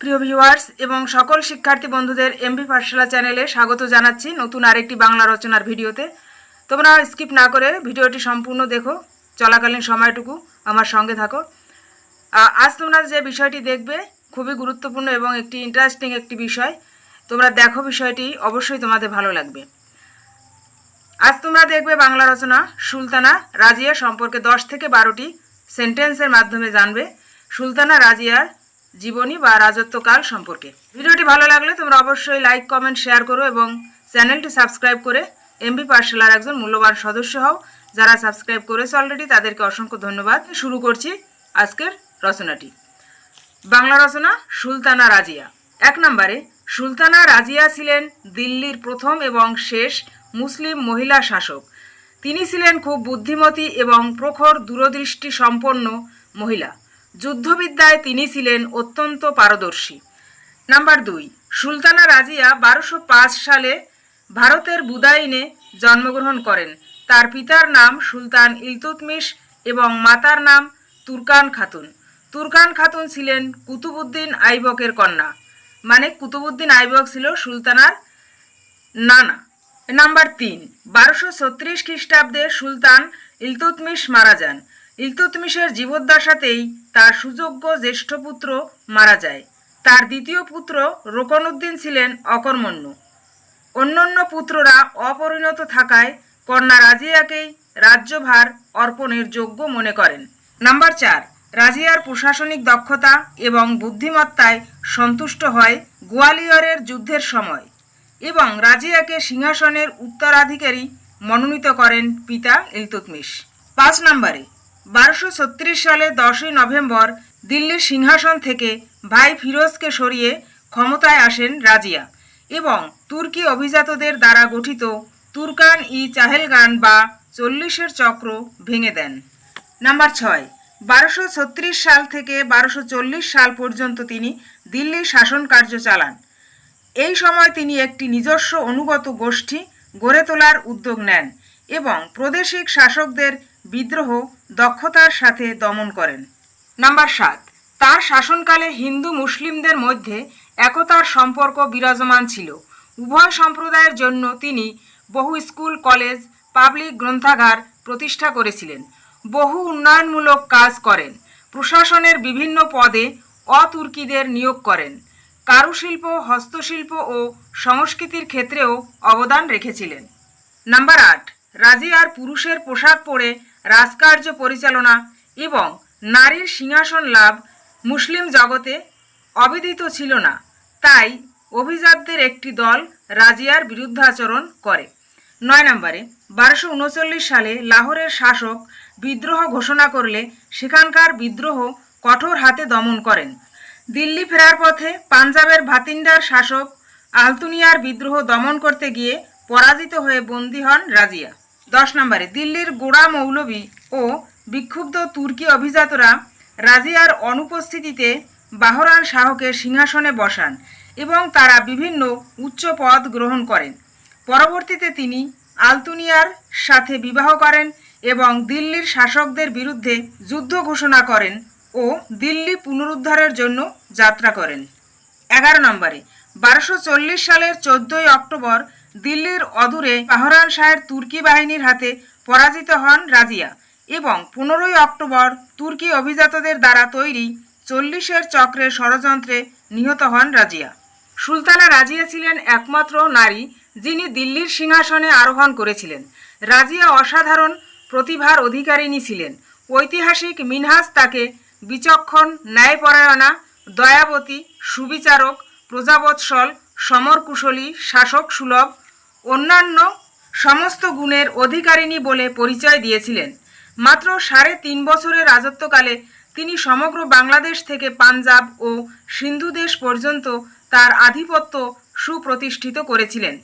প্রিয় ভিউয়ার্স এবং সকল শিক্ষার্থী বন্ধুদের এমবি পাঠশালা চ্যানেলে স্বাগত জানাচ্ছি নতুন আরেকটি বাংলা রচনার ভিডিওতে। তোমরা স্কিপ না করে ভিডিওটি সম্পূর্ণ দেখো, চলাকালীন সময়টুকু আমার সঙ্গে থাকো। আজ তোমরা যে বিষয়টি দেখবে খুবই গুরুত্বপূর্ণ এবং একটি ইন্টারেস্টিং একটি বিষয়। তোমরা দেখো বিষয়টি, অবশ্যই তোমাদের ভালো লাগবে। আজ তোমরা দেখবে বাংলা রচনা সুলতানা রাজিয়া সম্পর্কে দশ থেকে বারোটি সেন্টেন্সের মাধ্যমে জানবে। সুলতানা রাজিয়ার জীবনী বা রাজত্বকাল সম্পর্কে। ভিডিওটি ভালো লাগলে তোমরা অবশ্যই লাইক কমেন্ট শেয়ার করো এবং চ্যানেলটি সাবস্ক্রাইব করে এমবি পাঠশালার একজন মূল্যবান সদস্য হও, যারা সাবস্ক্রাইব করেছে অলরেডি তাদেরকে অসংখ্য ধন্যবাদ। শুরু করছি আজকের রচনাটি। বাংলা রচনা সুলতানা রাজিয়া। এক নম্বরে, সুলতানা রাজিয়া ছিলেন দিল্লির প্রথম এবং শেষ মুসলিম মহিলা শাসক। তিনি ছিলেন খুব বুদ্ধিমতী এবং প্রখর দূরদৃষ্টি সম্পন্ন মহিলা। যুদ্ধবিদ্যায় তিনি ছিলেন অত্যন্ত পারদর্শী। নাম্বার দুই, সুলতানা রাজিয়া বারোশো সালে ভারতের বুদাইনে জন্মগ্রহণ করেন। তার পিতার নাম সুলতান ইলতুতমিশ এবং মাতার নাম তুরকান খাতুন। তুরকান খাতুন ছিলেন কুতুবুদ্দিন আইবকের কন্যা। মানে কুতুবুদ্দিন আইবক ছিল সুলতানার নানা। নাম্বার তিন, বারোশো ছত্রিশ খ্রিস্টাব্দে সুলতান ইলতুতমিশ মারা যান। ইলতুতমিশের জীবদ্দশাতেই তার সুযোগ্য জ্যেষ্ঠ পুত্র মারা যায়। তার দ্বিতীয় পুত্র রোকনউদ্দিন ছিলেন অকর্মণ্য। অন্যান্য পুত্ররা অপরিণত থাকায় কন্যা রাজিয়াকেই রাজ্যভার অর্পণের যোগ্য মনে করেন। নাম্বার চার, রাজিয়ার প্রশাসনিক দক্ষতা এবং বুদ্ধিমত্তায় সন্তুষ্ট হয় গোয়ালিয়রের যুদ্ধের সময় এবং রাজিয়াকে সিংহাসনের উত্তরাধিকারী মনোনীত করেন পিতা ইলতুতমিশ। পাঁচ নম্বরে বারোশো ছত্রিশ সালে দশই নভেম্বর দিল্লির সিংহাসন থেকে ভাই ফিরোজকে সরিয়ে ক্ষমতায় আসেন রাজিয়া এবং তুর্কি অভিজাতদের দ্বারা গঠিত তুর্কান ই চাহেলগান বা চল্লিশের চক্র ভেঙে দেন। নাম্বার ছয়, বারোশো ছত্রিশ সাল থেকে বারোশো চল্লিশ সাল পর্যন্ত তিনি দিল্লির শাসন কার্য চালান। এই সময় তিনি একটি নিজস্ব অনুগত গোষ্ঠী গড়ে তোলার উদ্যোগ নেন এবং প্রাদেশিক শাসকদের বিদ্রোহ দক্ষতার সাথে দমন করেন। নাম্বার সাত, তার শাসনকালে হিন্দু মুসলিমদের মধ্যে একতার সম্পর্ক বিরাজমান ছিল। উভয় সম্প্রদায়ের জন্য তিনি বহু স্কুল, কলেজ, পাবলিক গ্রন্থাগার প্রতিষ্ঠা করেছিলেন। বহু উন্নয়নমূলক কাজ করেন। প্রশাসনের বিভিন্ন পদে অতুর্কিদের নিয়োগ করেন। কারুশিল্প, হস্তশিল্প ও সংস্কৃতির ক্ষেত্রেও অবদান রেখেছিলেন। নাম্বার আট, রাজিয়ার পুরুষের পোশাক পরে রাজকার্য পরিচালনা এবং নারীর সিংহাসন লাভ মুসলিম জগতে অবিদিত ছিল না। তাই অভিজাতদের একটি দল রাজিয়ার বিরুদ্ধাচরণ করে। নয় নম্বরে, বারোশো উনচল্লিশ সালে লাহোরের শাসক বিদ্রোহ ঘোষণা করলে সেখানকার বিদ্রোহ কঠোর হাতে দমন করেন। দিল্লি ফেরার পথে পাঞ্জাবের ভাতিন্ডার শাসক আলতুনিয়ার বিদ্রোহ দমন করতে গিয়ে পরাজিত হয়ে বন্দী হন রাজিয়া। দশ নম্বরে, দিল্লির গোড়া মৌলভী ও বিক্ষুব্ধ তুর্কি অভিজাতরা রাজিয়ার অনুপস্থিতিতে বাহরান শাহকে সিংহাসনে বসান এবং তারা বিভিন্ন উচ্চ পদ গ্রহণ করেন। পরবর্তীতে তিনি আলতুনিয়ার সাথে বিবাহ করেন এবং দিল্লির শাসকদের বিরুদ্ধে যুদ্ধ ঘোষণা করেন ও দিল্লি পুনরুদ্ধারের জন্য যাত্রা করেন। এগারো নম্বরে, বারোশো সালের চোদ্দই অক্টোবর দিল্লির অদূরে বাহরান শাহের তুর্কি বাহিনীর হাতে পরাজিত হন রাজিয়া এবং পনেরোই অক্টোবর তুর্কি অভিজাতদের দ্বারা তৈরি চল্লিশের চক্রের ষড়যন্ত্রে নিহত হন রাজিয়া। সুলতানা রাজিয়া ছিলেন একমাত্র নারী যিনি দিল্লির সিংহাসনে আরোহণ করেছিলেন। রাজিয়া অসাধারণ প্রতিভার অধিকারিণী ছিলেন। ঐতিহাসিক মিনহাস তাকে বিচক্ষণ, ন্যায়পরায়ণা, দয়াবতী, সুবিচারক, প্রজাবৎসল, সমরকুশলী শাসক সুলভ অন্যান্য সমস্ত গুণের অধিকারিণী বলে পরিচয় দিয়েছিলেন। মাত্র সাড়ে তিন বছরের রাজত্বকালে তিনি সমগ্র বাংলাদেশ থেকে পাঞ্জাব ও সিন্ধু দেশ পর্যন্ত তার আধিপত্য সুপ্রতিষ্ঠিত করেছিলেন।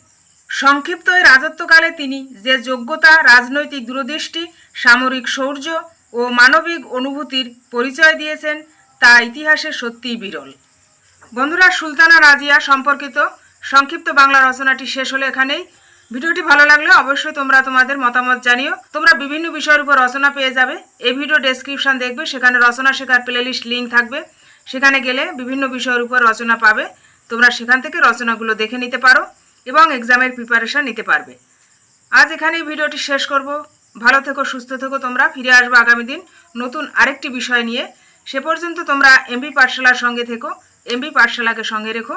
সংক্ষিপ্ত এই রাজত্বকালে তিনি যে যোগ্যতা, রাজনৈতিক দূরদৃষ্টি, সামরিক শৌর্য ও মানবিক অনুভূতির পরিচয় দিয়েছেন, তা ইতিহাসে সত্যিই বিরল। বন্ধুরা, সুলতানা রাজিয়া সম্পর্কিত সংক্ষিপ্ত বাংলা রচনাটি শেষ হলো এখানেই। ভিডিওটি ভালো লাগলে অবশ্যই তোমরা তোমাদের মতামত জানিও। তোমরা বিভিন্ন বিষয়ের উপর রচনা পেয়ে যাবে। এই ভিডিও ডেসক্রিপশন দেখবে, সেখানে রচনা শেখার প্লেলিস্ট লিঙ্ক থাকবে। সেখানে গেলে বিভিন্ন বিষয়ের উপর রচনা পাবে। তোমরা সেখান থেকে রচনাগুলো দেখে নিতে পারো এবং এক্সামের প্রিপারেশন নিতে পারবে। আজ এখানেই ভিডিওটি শেষ করব। ভালো থেকো, সুস্থ থেকো তোমরা। ফিরে আসব আগামী দিন নতুন আরেকটি বিষয় নিয়ে। সে পর্যন্ত তোমরা এমবি পাঠশালার সঙ্গে থেকো। এমবি পাঠশালাকে সঙ্গে রেখো।